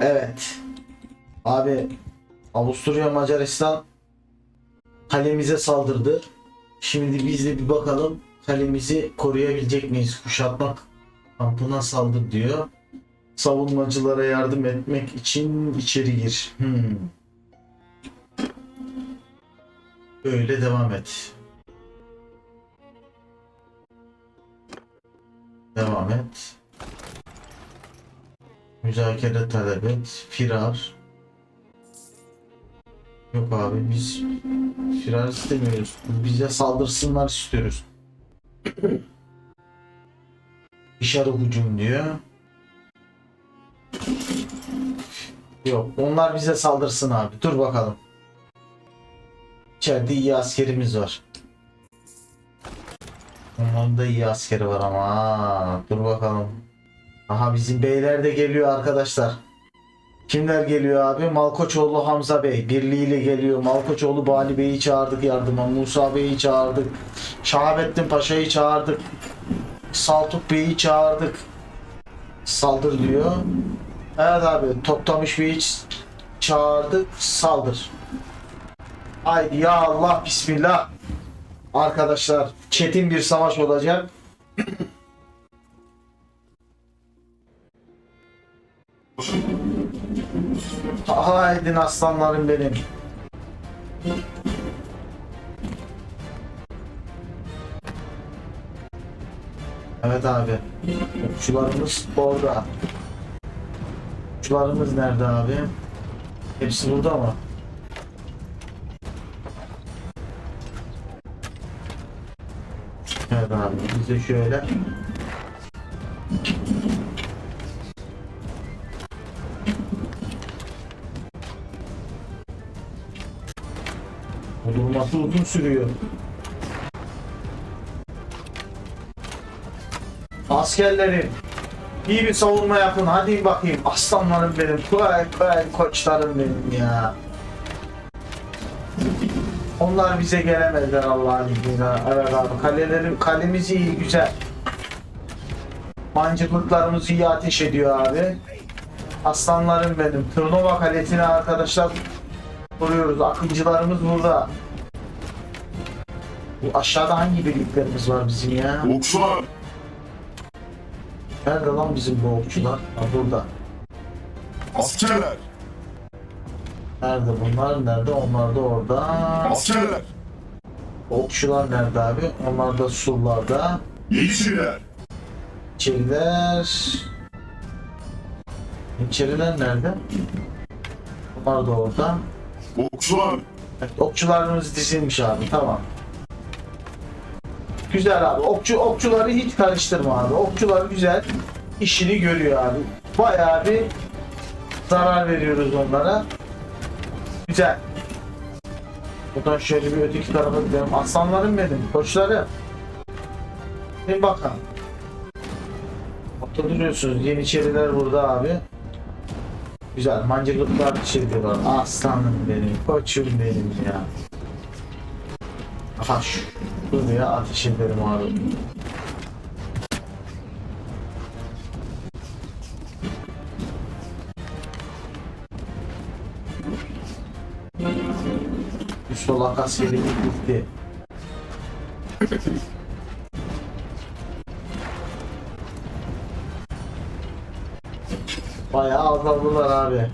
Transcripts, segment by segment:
Evet. Abi Avusturya Macaristan kalemize saldırdı. Şimdi biz de bir bakalım kalemizi koruyabilecek miyiz? Kuşatmak kampına saldır diyor. Savunmacılara yardım etmek için içeri gir. Hmm. Böyle devam et. Devam et. Müzakere talep et. Firar. Yok abi biz firar istemiyoruz. Bize saldırsınlar istiyoruz. Dışarı hücum diyor. Yok onlar bize saldırsın abi. Dur bakalım. İçeride iyi askerimiz var. Onların da iyi askeri var ama. Dur bakalım. Aha bizim beyler de geliyor arkadaşlar. Kimler geliyor abi? Malkoçoğlu Hamza Bey birliğiyle geliyor. Malkoçoğlu Bali Bey'i çağırdık yardıma. Musa Bey'i çağırdık. Şahabettin Paşa'yı çağırdık. Saltuk Bey'i çağırdık. Saldır diyor. Evet abi Toptamış Bey'i çağırdık. Saldır. Haydi ya Allah Bismillah. Arkadaşlar çetin bir savaş olacak. Haydin aslanlarım benim. Evet abi. Okçularımız orada. Okçularımız nerede abi? Hepsi burada mı? Evet abi biz de şöyle Durması uzun sürüyor. Askerlerim iyi bir savunma yapın hadi bakayım aslanlarım benim koy koy koçlarım benim ya. Onlar bize gelemezler Allah'ın izniyle. Evet abi kalelerim kalemiz iyi güzel. Mancıklıklarımız iyi ateş ediyor abi. Aslanlarım benim. Tırnova kalesine arkadaşlar vuruyoruz. Akıncılarımız burada. Bu aşağıda hangi birliklerimiz var bizim ya? Okçular, Nerede lan bizim bu okçular? Ha burada. askerler, Nerede bunlar? Nerede? Onlar da orada. askerler, Okçular nerede abi? Onlar da surlarda. yeniçeriler, İçeriler... İçeriler nerede? Onlar da orada. okçular, Evet, okçularımız dizilmiş abi tamam. Güzel abi. Okçu okçuları hiç karıştırma abi. Okçular güzel işini görüyor abi. Bayağı bir zarar veriyoruz onlara. Güzel. Buradan şöyle bir öteki tarafa gidelim. Aslanlarım benim, koçlarım. Bir bakalım. Ortada duruyorsunuz. Yeniçeriler burada abi. Güzel. Mancırlıklar şey diyorlar. Aslanım benim, koçum benim ya. Aha şu. Buraya ateş ederim abi. Üst solak askeri gitti. Bayağı azaldılar abi.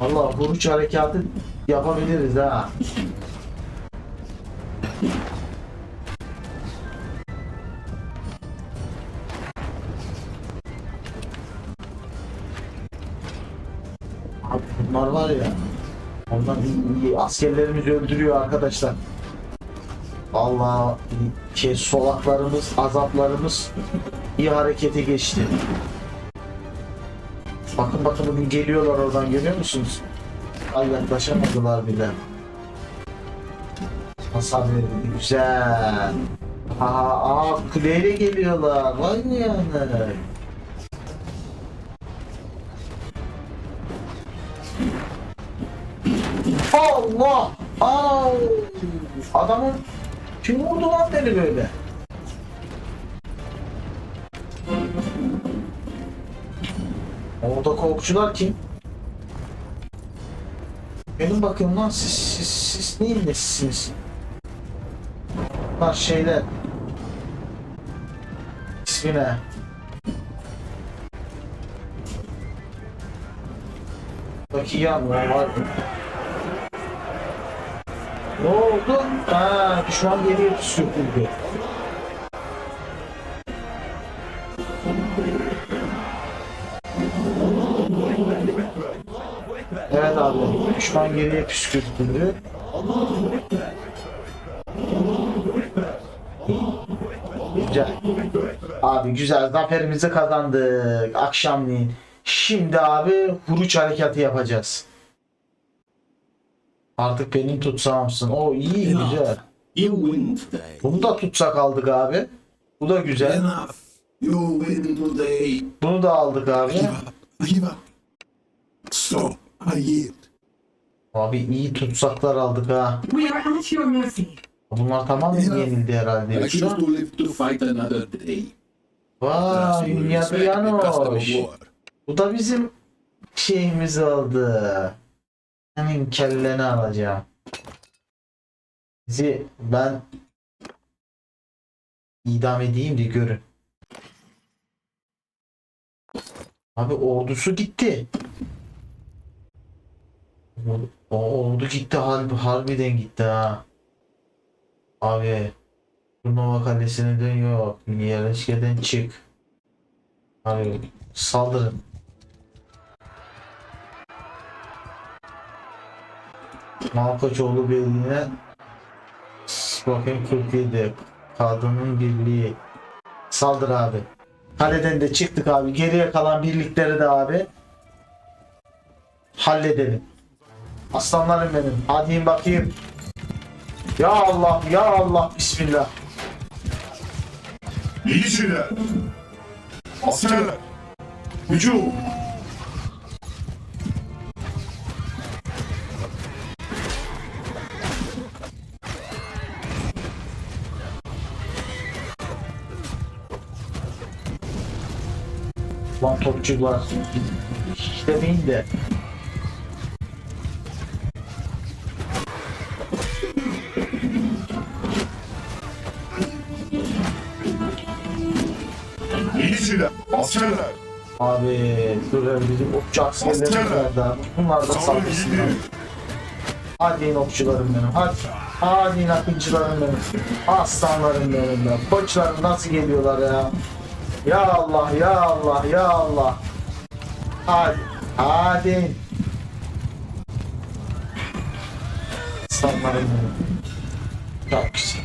Allah vuruş harekatı yapabiliriz ha. İyi, askerlerimizi öldürüyor arkadaşlar. Allah şey solaklarımız, azaplarımız iyi harekete geçti. Bakın bakın bugün geliyorlar oradan görüyor musunuz? Ay yaklaşamadılar bile. Hasar verildi güzel. Aa, aa kuleyle geliyorlar. Vay yani. Allah! Aa! Adamın kim vurdu lan beni böyle? Oradaki okçular kim? Benim bakayım lan siz, siz, siz neyin nesisiniz? Bunlar şeyler. İsmi ne? Bakayım var mı? Ne oldu? Ha, düşman geriye sürüldü. Evet abi, düşman geriye püskürtüldü. Güzel. Abi güzel, zaferimizi kazandık akşamleyin. Şimdi abi huruç harekatı yapacağız. Artık benim tutsağımsın. O iyi güzel. You win today. Bunu da tutsak aldık abi. Bu da güzel. Enough. You win today. Bunu da aldık abi. Give up. Give up. Stop. I yield. Abi iyi tutsaklar aldık ha. We are at your mercy. Bunlar tamamen yenildi herhalde. I choose to live to fight another day. Vay war. Bu da bizim şeyimiz oldu. Senin kelleni alacağım. Bizi ben idam edeyim de görün. Abi ordusu gitti. O ordu gitti harbi, harbiden gitti ha. Abi Turnuva kalesine dön yok. Yerleşkeden çık. Abi saldırın. Malkoçoğlu Birliği'ne bakayım 47 kadının birliği saldır abi. Kaleden de çıktık abi. Geriye kalan birlikleri de abi halledelim. Aslanlarım benim. Hadi bakayım. Ya Allah ya Allah Bismillah. Miliciler. Askerler. Hücum. Lan topçular. Hiç demeyin de. Miliciler. Askerler. Abi dur ya, bizim okçu Askerler. abi? Bunlar da yiğidi. Hadi in okçularım benim. Hadi. Hadi akıncılarım benim. Aslanlarım benim ya. Koçlarım nasıl geliyorlar ya. Ya Allah ya Allah ya Allah. Hadi. Hadi. benim. Çok güzel.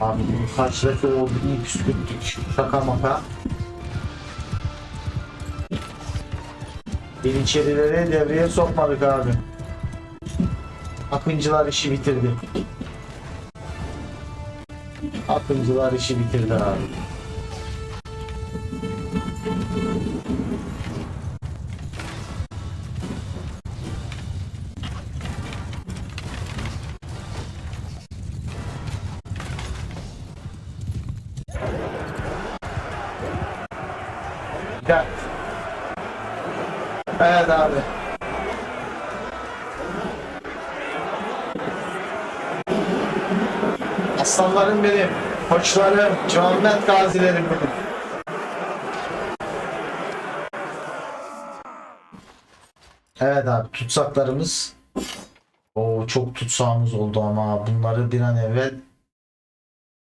Abi kaç defa oldu iyi püskürttük. Şaka maka. Yeniçerilere devreye sokmadık abi. Akıncılar işi bitirdi. Akıncılar işi bitirdi abi. Koçlarım, Muhammed gazilerim benim. Evet abi tutsaklarımız. O çok tutsağımız oldu ama bunları bir an evvel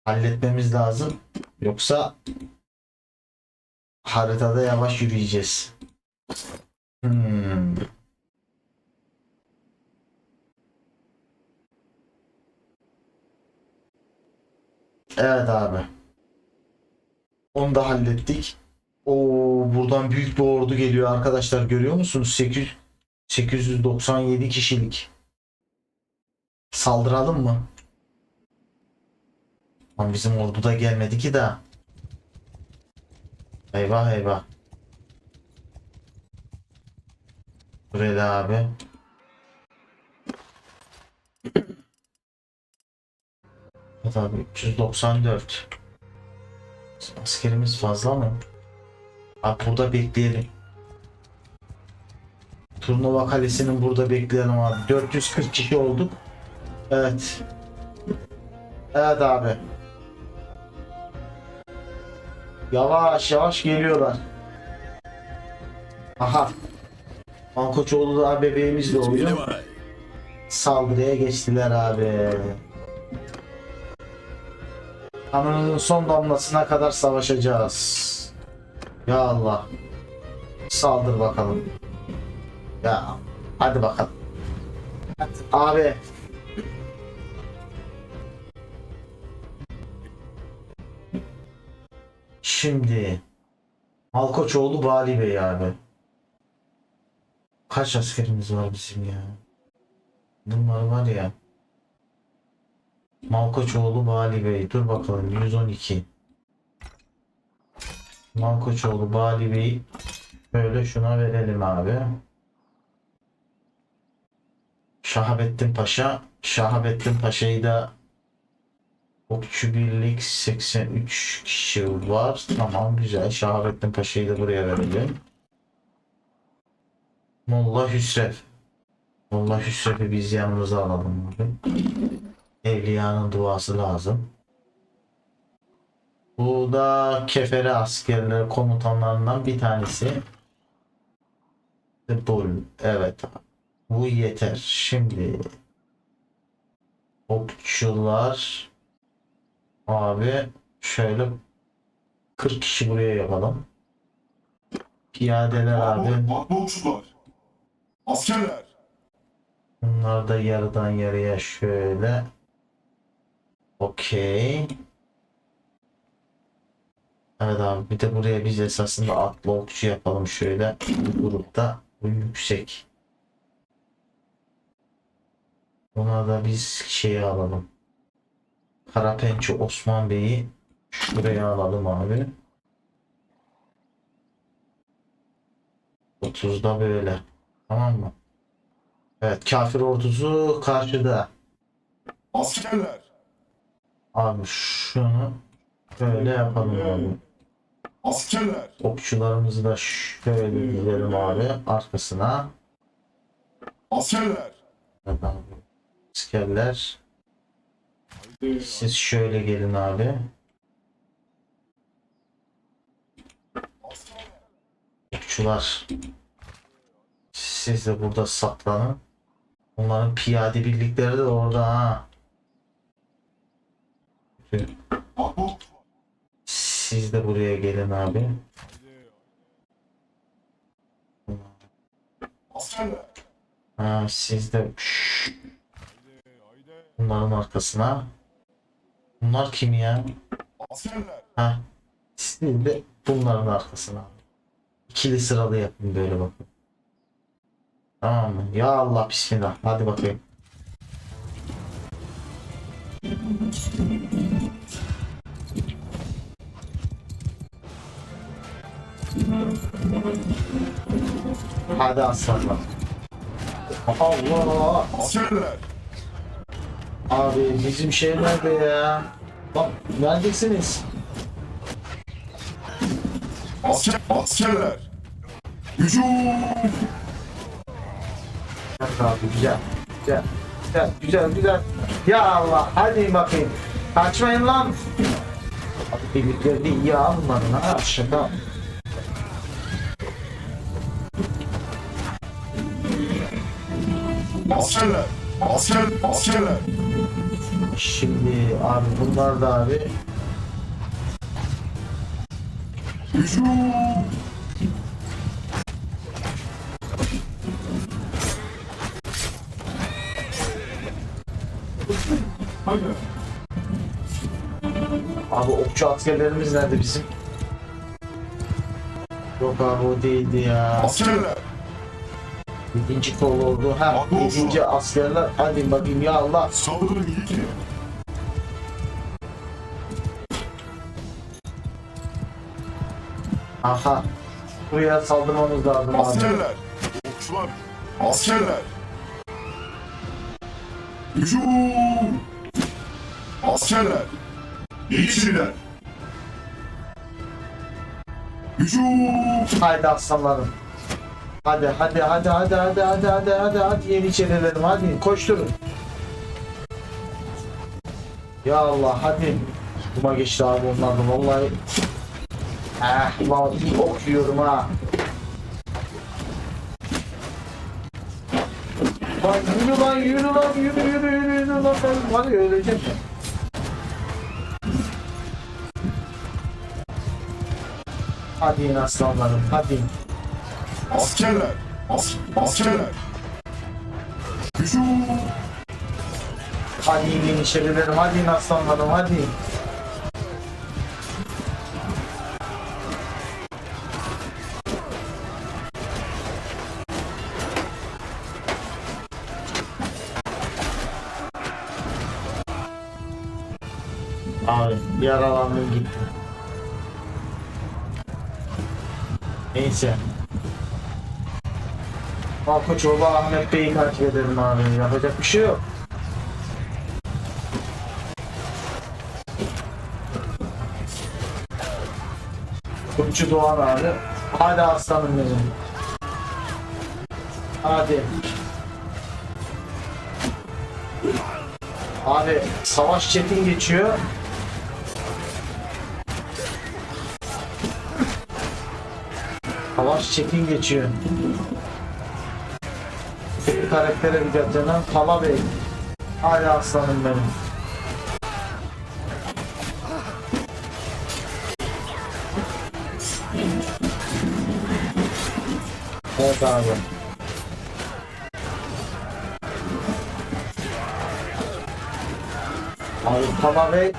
halletmemiz lazım. Yoksa haritada yavaş yürüyeceğiz. Hmm. Evet abi. Onu da hallettik. Oo buradan büyük bir ordu geliyor arkadaşlar görüyor musunuz? 800 897 kişilik. Saldıralım mı? Lan bizim ordu da gelmedi ki daha. Eyvah eyvah. Buraya abi. Evet abi 394. Askerimiz fazla mı? Abi burada bekleyelim. Turnuva kalesinin burada bekleyelim abi. 440 kişi olduk. Evet. Evet abi. Yavaş yavaş geliyorlar. Aha. Malkoçoğlu da bebeğimiz de oluyor. Saldırıya geçtiler abi. Kanının son damlasına kadar savaşacağız. Ya Allah. Saldır bakalım. Ya hadi bakalım. Hadi. Abi. Şimdi Malkoçoğlu Bali Bey abi. Kaç askerimiz var bizim ya? Bunlar var ya. Malkoçoğlu Bali Bey. Dur bakalım 112. Malkoçoğlu Bali Bey. Böyle şuna verelim abi. Şahabettin Paşa. Şahabettin Paşa'yı da Okçu Birlik 83 kişi var. Tamam güzel. Şahabettin Paşa'yı da buraya verelim. Molla Hüsrev. Molla Hüsrev'i biz yanımıza alalım. Evliyanın duası lazım. Bu da kefere askerleri komutanlarından bir tanesi. Bul. Evet. Bu yeter. Şimdi okçular abi şöyle 40 kişi buraya yapalım. Piyadeler abi. Akbolcular. Askerler. Bunlar da yarıdan yarıya şöyle. Okey. Evet abi bir de buraya biz esasında atlı okçu yapalım şöyle. Bu grupta bu yüksek. Buna da biz şeyi alalım. Karapençe Osman Bey'i şuraya alalım abi. 30'da böyle. Tamam mı? Evet kafir ordusu karşıda. Askerler. Abi şunu böyle yapalım abi. Askerler. Okçularımızı da şöyle dizelim abi arkasına. Askerler. Evet abi. Askerler. Siz şöyle gelin abi. Okçular. Siz de burada saklanın. Onların piyade birlikleri de orada ha. Siz de buraya gelin abi. Ha, siz de bunların arkasına. Bunlar kim ya? Ha, siz de bunların arkasına. İkili sıralı yapın böyle bakın. Tamam mı? Ya Allah bismillah. Hadi bakayım. Hadi aslanlar. Allah! Askerler. Abi bizim şey nerede ya? Bak neredesiniz? Asker. Askerler. Hücum. Bak abi güzel. Güzel. Güzel güzel güzel. Ya Allah hadi bakayım. Kaçmayın lan. Abi birlikleri iyi bunların ha şaka. Askerler. Asker. Askerler. Şimdi abi bunlar da abi Hücum. Hadi. abi okçu askerlerimiz nerede bizim? Yok abi o değildi ya. Askerler. Yedinci kol oldu. Ha Abi olsun. askerler. Hadi bakayım ya Allah. Saldırın iyi ki. Aha. Buraya saldırmamız lazım abi. Askerler. Okçular. Askerler. Hücum. Askerler. Yetişinler. Hücum. Haydi aslanlarım. Hadi hadi hadi hadi hadi hadi hadi hadi hadi yeniçerilerim hadi koşturun. Ya Allah hadi. Kuma geçti abi onlardan vallahi. Eh lan bir ok yiyorum ha. Lan yürü lan yürü lan yürü yürü yürü yürü lan ben var ya öleceğim. Hadi in aslanlarım hadi. Askerler. As askerler. Hücum. Hadi in yeniçerilerim hadi in aslanlarım hadi. Abi yaralandım gitti. Neyse. Malkoçoğlu Ahmet Bey'i takip edelim abi. Yapacak bir şey yok. Burcu Doğan abi. Hadi aslanım benim. Hadi. Abi savaş çetin geçiyor. Savaş çetin geçiyor. Bir karaktere canım. Pala Bey. Hadi aslanım benim. Evet abi. Abi Pala Bey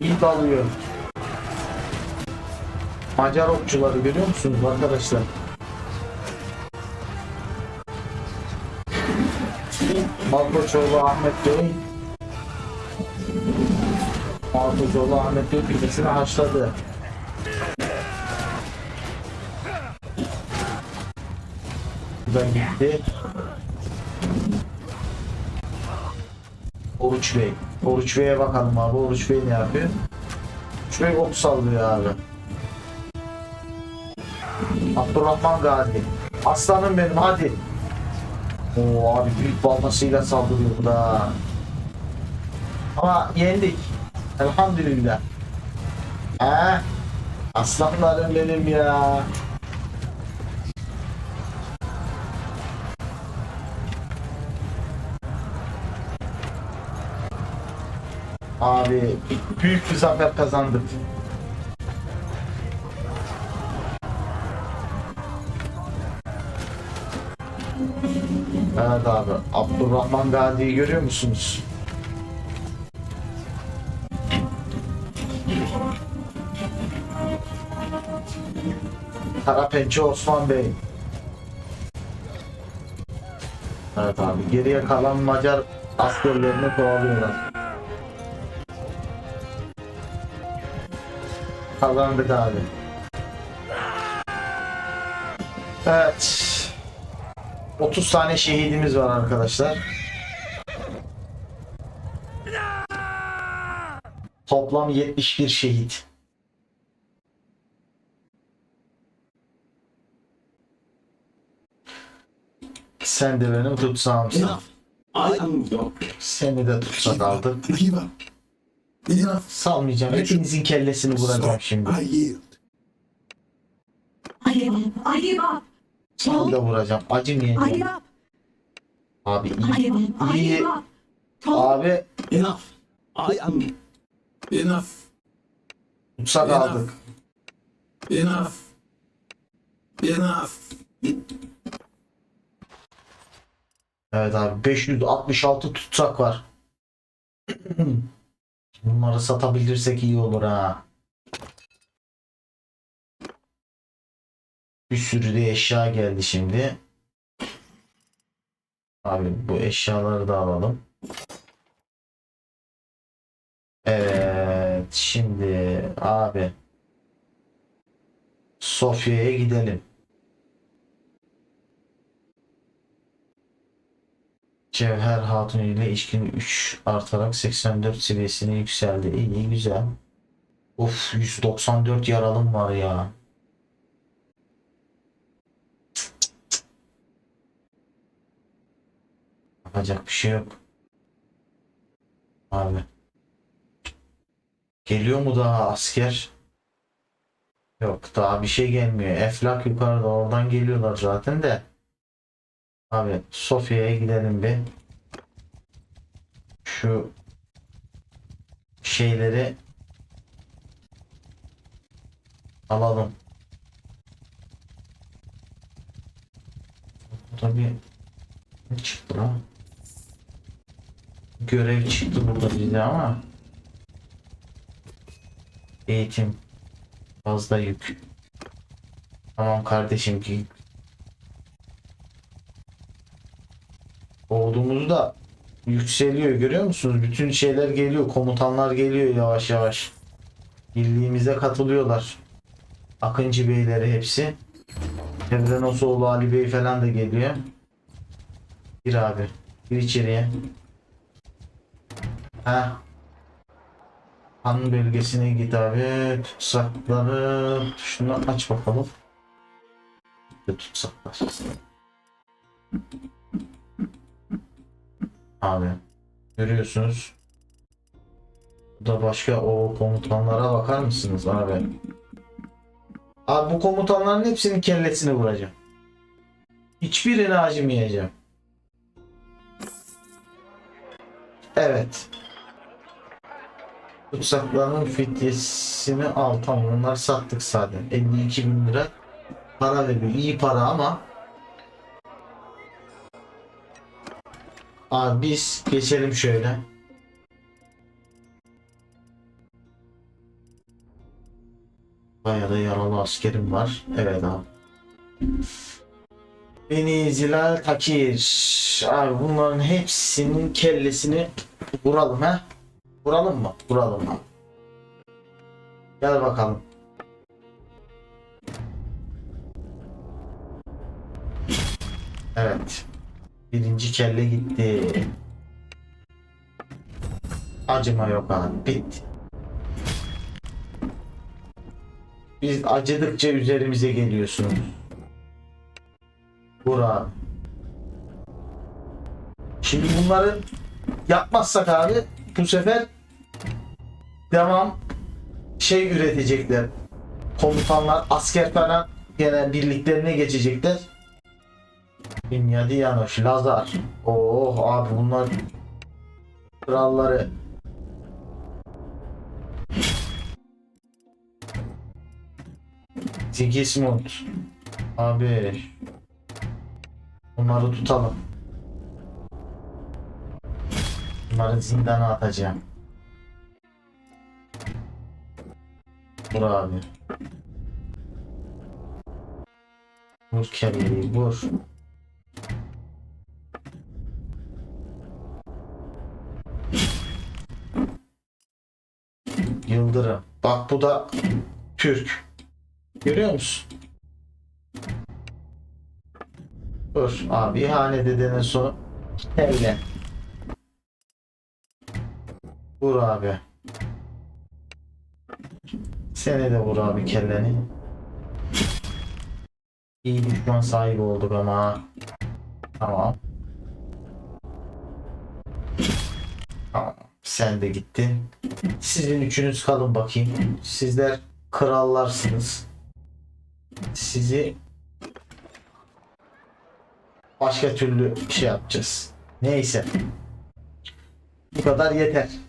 iyi dalıyor. Macar okçuları görüyor musunuz arkadaşlar? Malkoçoğlu Ahmet Bey Malkoçoğlu Ahmet Bey pidesini haşladı. Buradan gitti. Oruç Bey. Oruç Bey'e bakalım abi. Oruç Bey ne yapıyor? Oruç Bey ok sallıyor abi. Abdurrahman Gazi. Aslanım benim hadi. Oo abi büyük balmasıyla saldırıyor bu da. Ama yendik. Elhamdülillah. He? Aslanlarım benim ya. Abi büyük bir zafer kazandık. Evet abi. Abdurrahman Gazi'yi görüyor musunuz? Karapençe Osman Bey. Evet abi. Geriye kalan Macar askerlerini kovalıyorlar. Kazandık abi. Evet. 30 tane şehidimiz var arkadaşlar. Toplam 71 şehit. Sen de benim tutsağımsın. Seni de tutsak. Enough. Salmayacağım. Hepinizin kellesini vuracağım şimdi. I give up. Tam da vuracağım. Acım Ay ya. Abi iyi. iyi. Abi Enough. I am Enough. tutsak aldık. Enough. Enough. Evet abi 566 tutsak var. Bunları satabilirsek iyi olur ha. Bir sürü de eşya geldi şimdi. Abi bu eşyaları da alalım. Evet şimdi abi Sofya'ya gidelim. Cevher Hatun ile ilişkin 3 artarak 84 seviyesine yükseldi. İyi, güzel. Of 194 yaralım var ya. Yapacak bir şey yok. Abi. Geliyor mu daha asker? Yok daha bir şey gelmiyor. Eflak yukarıda oradan geliyorlar zaten de. Abi Sofya'ya gidelim bir. Şu şeyleri alalım. Burada bir ne çıktı lan? Görev çıktı burada bize ama eğitim fazla yük. Tamam kardeşim ki Ordumuzda yükseliyor görüyor musunuz? Bütün şeyler geliyor. Komutanlar geliyor yavaş yavaş. Birliğimize katılıyorlar. Akıncı beyleri hepsi. Emre Nosoğlu Ali Bey falan da geliyor. Gir abi. Gir içeriye. Ha. Han bölgesine git abi. Tutsakları. Şunu aç bakalım. Tutsaklar. Abi. Görüyorsunuz. Bu da başka o komutanlara bakar mısınız abi? Abi bu komutanların hepsinin kellesini vuracağım. Hiçbirini acımayacağım. Evet. Tutsakların fidyesini al. Tamam onları sattık zaten. 52 bin lira para veriyor. İyi para ama Abi biz geçelim şöyle. Bayağı da yaralı askerim var. Evet abi. Beni Zilal Takir. Abi bunların hepsinin kellesini vuralım ha. Vuralım mı? Vuralım? Gel bakalım. Evet. Birinci kelle gitti. Acıma yok abi. Bitti. Biz acıdıkça üzerimize geliyorsunuz. Vur abi. Şimdi bunları yapmazsak abi bu sefer devam şey üretecekler. Komutanlar asker falan gene birliklerine geçecekler. Dünya Yanoş, Lazar. Oh abi bunlar kralları. Sigismund. Abi. Bunları tutalım. Bunları zindana atacağım. Abi. Vur kelleyi vur. Yıldırım. Bak bu da Türk. Görüyor musun? Dur abi ihanet edenin sonu kelle. Vur abi. Seni de vur abi kelleni. İyi düşman sahibi olduk ama. Tamam. Tamam. Sen de gittin. Sizin üçünüz kalın bakayım. Sizler krallarsınız. Sizi başka türlü şey yapacağız. Neyse. Bu kadar yeter.